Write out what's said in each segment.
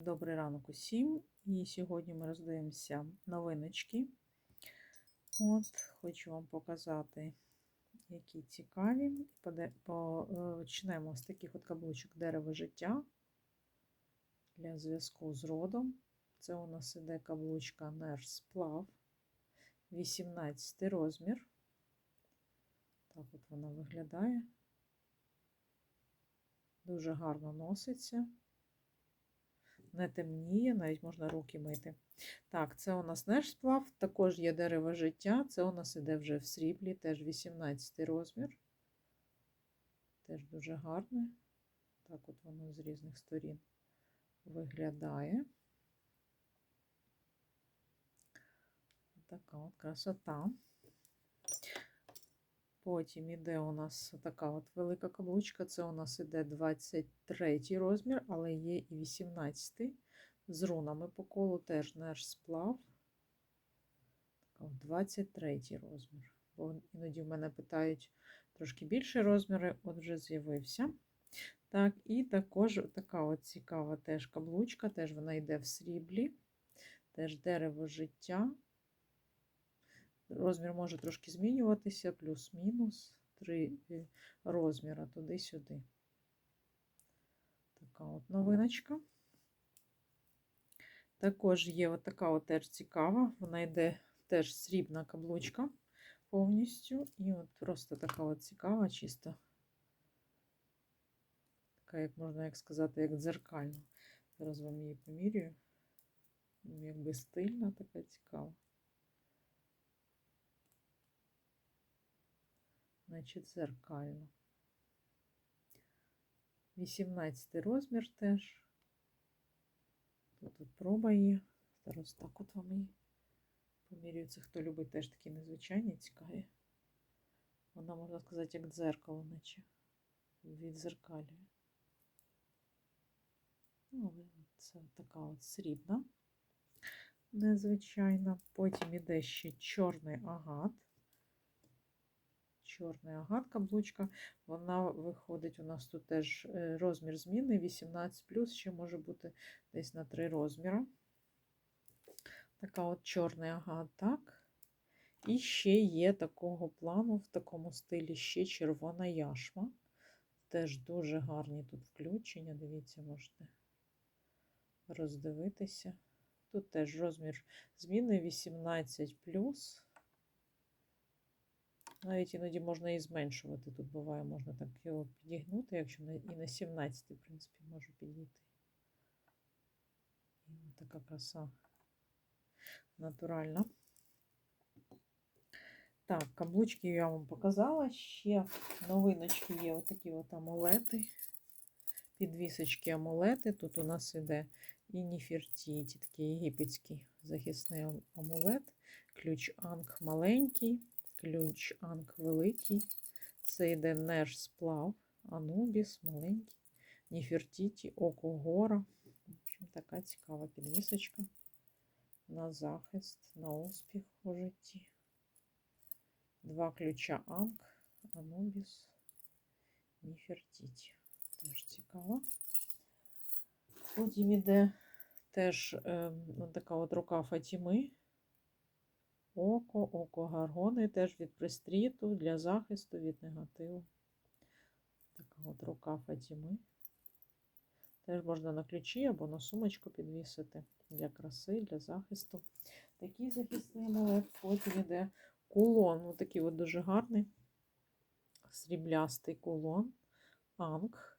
Добрий ранок усім. І сьогодні ми роздивимося новиночки. От, хочу вам показати, які цікаві. Почнемо з таких от каблучок дерево життя для зв'язку з родом. Це у нас іде каблучка Нерс Сплав, 18 розмір. Так от вона виглядає. Дуже гарно носиться не темніє, навіть можна руки мити. Так, це у нас наш сплав, також є дерево життя, це у нас іде вже в сріблі, теж 18 розмір. Теж дуже гарне. Так от воно з різних сторін виглядає. Така от красота. Потім іде у нас така от велика каблучка. Це у нас іде 23 розмір, але є і 18 з рунами по колу теж наш сплав. Така от 23 розмір. Бо іноді в мене питають трошки більше розміри, от вже з'явився. Так, і також така от цікава теж каблучка, теж вона йде в сріблі, теж дерево життя. Розмір може трошки змінюватися, плюс-мінус. Три розміри туди-сюди. Така от новиночка. Також є от така от теж цікава, вона йде теж срібна каблучка повністю. І от просто така от цікава, чисто. Така, як можна як сказати, як дзеркальна. Зараз вам її помірюю. Якби стильна, така цікава. Значить, зеркально. 18 розмір теж. Тут проба є. Зараз так от вам помірюю. Це хто любить теж такі незвичайні, цікаві. Вона, можна сказати, як дзеркало, наче відзеркалює. Ну, це така от срібна, незвичайна. Потім іде ще чорний агат чорний агат каблучка. Вона виходить, у нас тут теж е, розмір зміни 18, ще може бути десь на 3 розміри. Така от чорний агат, так. І ще є такого плану, в такому стилі ще червона яшма. Теж дуже гарні тут включення. Дивіться, можете роздивитися. Тут теж розмір зміни 18 навіть іноді можна і зменшувати. Тут буває, можна так його підігнути, якщо і на 17, в принципі, можу підійти. Така краса натуральна. Так, каблучки я вам показала. Ще новиночки є отакі от амулети. Підвісочки амулети. Тут у нас іде і Ніфертіті, такий єгипетський захисний амулет. Ключ Анг маленький ключ Анг великий. Це йде Неш сплав, Анубіс, маленький, Ніфертіті, Око Гора. В общем, така цікава підвісочка на захист, на успіх у житті. Два ключа Анг, Анубіс, Ніфертіті. Теж цікаво. Потім іде теж е, така от рука Фатіми око, око гаргони теж від пристріту для захисту від негативу. Така от рука Фатіми. Теж можна на ключі або на сумочку підвісити для краси, для захисту. Такий захисний амулет. Потім йде кулон. Ось такий от дуже гарний сріблястий кулон. Анг.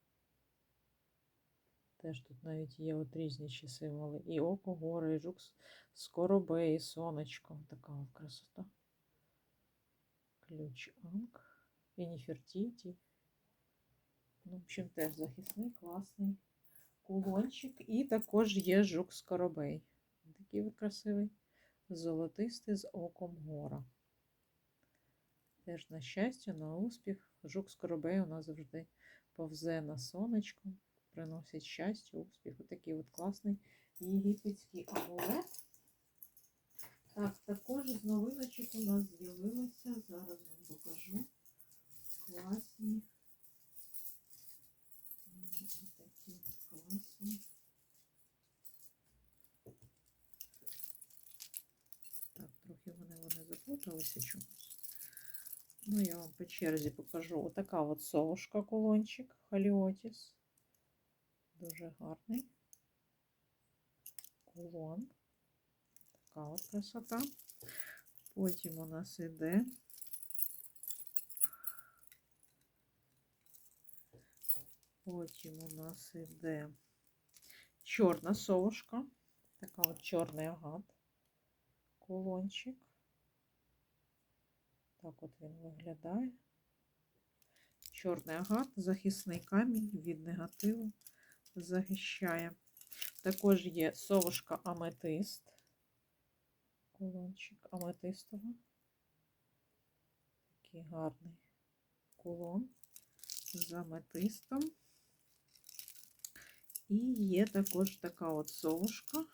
Теж тут навіть є от різніші символи. І око, гори, і жук, скоробей, і сонечко. Така от красота. Ключ Анг. І Ніфертіті. Ну, в общем, теж захисний, класний кулончик. І також є жук скоробей. Такий от красивий. Золотистий з оком гора. Теж на щастя, на успіх. Жук скоробей у нас завжди повзе на сонечку приносить счастье, успех. Вот Отакий вот класний єгипетський амулет. Так, також з новиночек у нас з'явилося, зараз вам покажу. Класні. Такі класні. Так, трохи вони вони заплуталися чомусь. Ну, я вам по черзі покажу. Отака от совушка, кулончик, халіотіс. Дуже гарний. Кулон. Така от красота. Потім у нас іде Потім у нас іде чорна совушка. Така от чорний агат. Кулончик. Так от він виглядає. Чорний агат, захисний камінь від негативу захищає. Також є совушка аметист. Кулончик аметистова. Такий гарний кулон з аметистом. І є також така от совушка.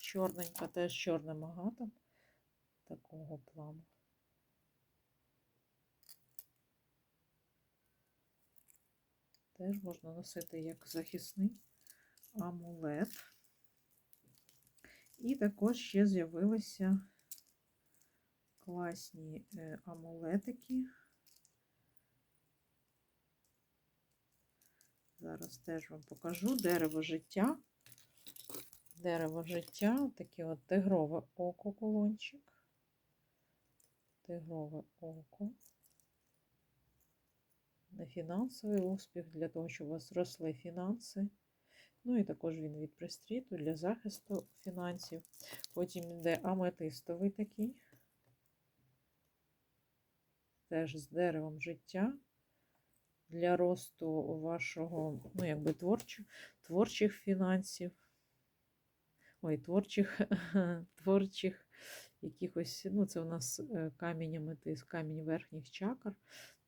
Чорненька, теж чорним агатом такого плану. Теж можна носити як захисний амулет. І також ще з'явилися класні е, амулетики. Зараз теж вам покажу дерево життя. Дерево життя, таке от тигрове око колончик. Тигрове око. На фінансовий успіх, для того, щоб у вас росли фінанси. Ну і також він від пристріту для захисту фінансів. Потім йде аметистовий такий. Теж з деревом життя для росту вашого, ну, якби творчих, творчих фінансів. Ой, творчих, творчих якихось, ну, це у нас е, камінь аметист, камінь верхніх чакр,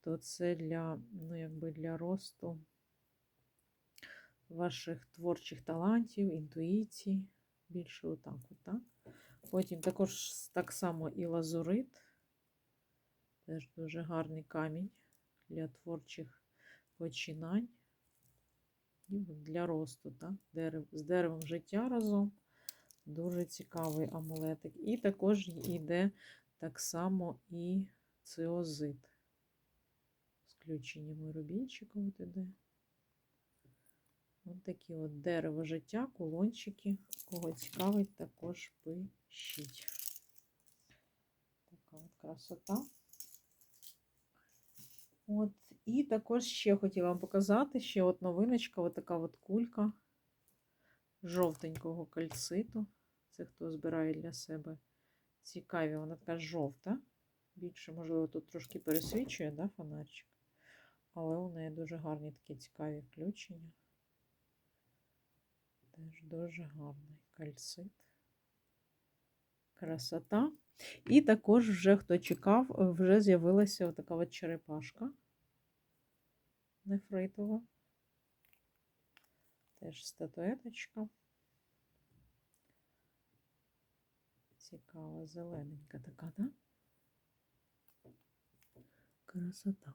то це для, ну, якби для росту ваших творчих талантів, інтуїцій. Більше отак. от, так? Потім також так само і лазурит. Теж дуже гарний камінь для творчих починань і для росту, так? Дерев, з деревом життя разом. Дуже цікавий амулетик. І також йде так само і циозит. З включенням і от такі от дерево життя, кулончики. Кого цікавить, також пишіть. Така от красота. От, І також ще хотіла вам показати, ще от новиночка, от така от кулька жовтенького кальциту. Це хто збирає для себе цікаві, вона така жовта. Більше, можливо, тут трошки пересвічує, да, фонарчик. Але у неї дуже гарні такі цікаві включення. Теж дуже гарний кальцит. Красота. І також, вже хто чекав, вже з'явилася отака от черепашка нефритова. Теж статуеточка. Цікава, зелененька така, да? Красота.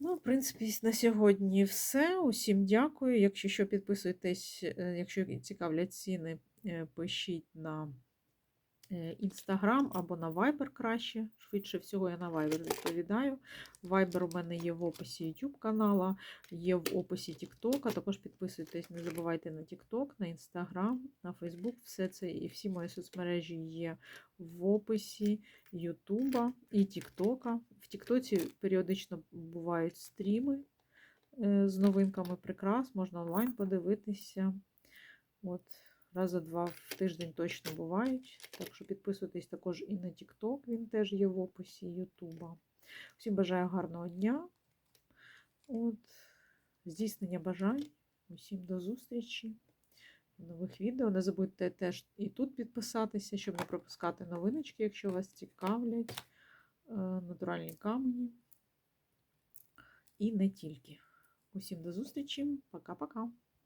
Ну, в принципі, на сьогодні все. Усім дякую. Якщо що, підписуйтесь, е, якщо цікавлять ціни, е, пишіть на Інстаграм або на Viber краще. Швидше всього, я на Viber відповідаю. Viber у мене є в описі YouTube канала, є в описі TikTok. Також підписуйтесь, не забувайте на TikTok, на Instagram, на Facebook. Все це і всі мої соцмережі є в описі YouTube і TikTok. В TikTok періодично бувають стріми е, з новинками прикрас, можна онлайн подивитися. От раза два в тиждень точно бувають. Так що підписуйтесь також і на TikTok, він теж є в описі Ютуба. Всім бажаю гарного дня. От, Здійснення бажань. Усім до зустрічі в нових відео. Не забудьте теж і тут підписатися, щоб не пропускати новиночки, якщо вас цікавлять е, натуральні камені. І не тільки. Усім до зустрічі. Пока-пока.